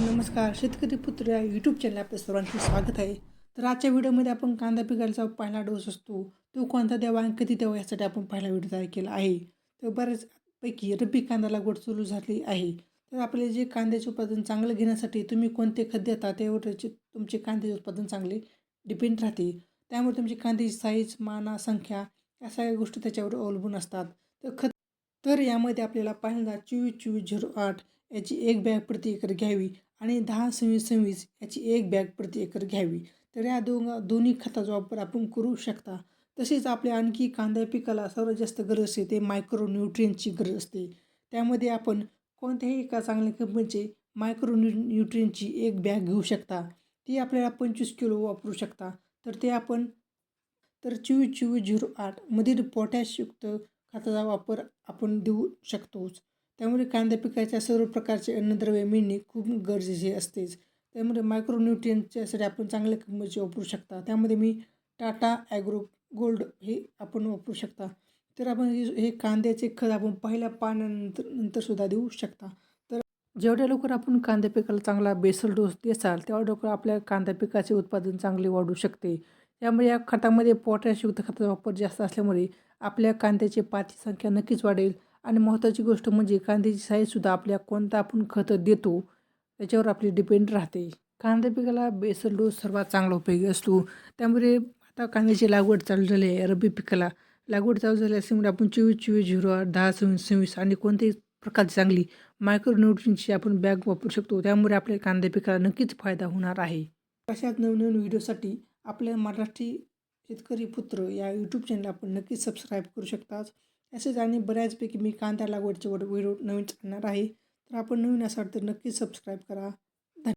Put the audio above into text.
नमस्कार. शेतकरी पुत्र या यूट्यूब चॅनल आपल्या सर्वांचे स्वागत आहे. तर आजच्या व्हिडिओमध्ये आपण कांदा पिकाचा पहिला डोस असतो. तो कोणता द्यावा आणि कधी द्यावा यासाठी आपण पहिला व्हिडिओ तयार केला आहे. तर बऱ्याचपैकी रब्बी कांदा लागवड सुरू झाली आहे. तर आपले जे कांद्याचे उत्पादन चांगलं घेण्यासाठी तुम्ही कोणते खत देता त्यावर तुमचे कांद्याचे उत्पादन चांगले डिपेंड राहते. त्यामुळे तुमची कांद्याची साईज माना संख्या या सगळ्या गोष्टी त्याच्यावर अवलंबून असतात. तर खत तर यामध्ये आपल्याला पहिल्यांदा चोवीस चोवीस झिरो आठ याची एक बॅग प्रति एकर घ्यावी आणि दहा सव्वीस सव्वीस याची एक बॅग प्रति एकर घ्यावी. तर या दोन दोन्ही खताचा वापर आपण करू शकता. तसेच आपल्या आणखी कांदा पिकाला सर्वात जास्त गरज असते ते मायक्रो न्यूट्रियनची गरज असते. त्यामध्ये आपण कोणत्याही एका चांगल्या कंपनीचे मायक्रो न्यू न्यूट्रियनची एक बॅग घेऊ शकता. ती आपल्याला पंचवीस किलो वापरू शकता. तर ते आपण तर चोवीस चोवीस झिरो आठमधील पोटॅशयुक्त खताचा वापर आपण देऊ शकतोच. त्यामुळे कांदा पिकाच्या सर्व प्रकारचे अन्नद्रव्य मिळणे खूप गरजेचे असतेच. त्यामुळे मायक्रोन्युट्रियनच्यासाठी आपण चांगल्या किंमतीचे वापरू शकता. त्यामध्ये मी टाटा ॲग्रो गोल्ड हे आपण वापरू शकता. तर आपण हे हे कांद्याचे खत आपण पहिल्या पाण्यानंतर नंतरसुद्धा देऊ शकता. तर जेवढ्या लवकर आपण कांद्या पिकाला चांगला बेसल डोस देसाल तेवढ्या लवकर आपल्या कांदा पिकाचे उत्पादन चांगले वाढू शकते. त्यामुळे या खतामध्ये पोटॅशयुक्त खताचा वापर जास्त असल्यामुळे आपल्या कांद्याची पाती संख्या नक्कीच वाढेल. आणि महत्त्वाची गोष्ट म्हणजे कांद्याची साईजसुद्धा आपल्या कोणता आपण खतं देतो त्याच्यावर आपली डिपेंड राहते. कांदा पिकाला बेसल डोस सर्वात चांगला उपयोगी असतो. त्यामुळे आता कांद्याची लागवड चालू झाली आहे रब्बी पिकाला. लागवड चालू झाली असल्यामुळे आपण चोवीस चोवीस झिरो आठ दहा सव्वीस सव्वीस आणि कोणत्याही प्रकारची चांगली मायक्रोन्यूट्रिनची आपण बॅग वापरू शकतो. त्यामुळे आपल्या कांदा पिकाला नक्कीच फायदा होणार आहे. अशाच नवनवीन व्हिडिओसाठी आपल्या मराठी शेतकरी पुत्र या यूट्यूब चॅनल आपण नक्कीच सबस्क्राईब करू शकतात. तसेच आणि बऱ्याचपैकी मी कांदा लागवडचे व्हिडिओ नवीन आणणार आहे. तर आपण नवीन असाल तर नक्कीच सबस्क्राईब करा.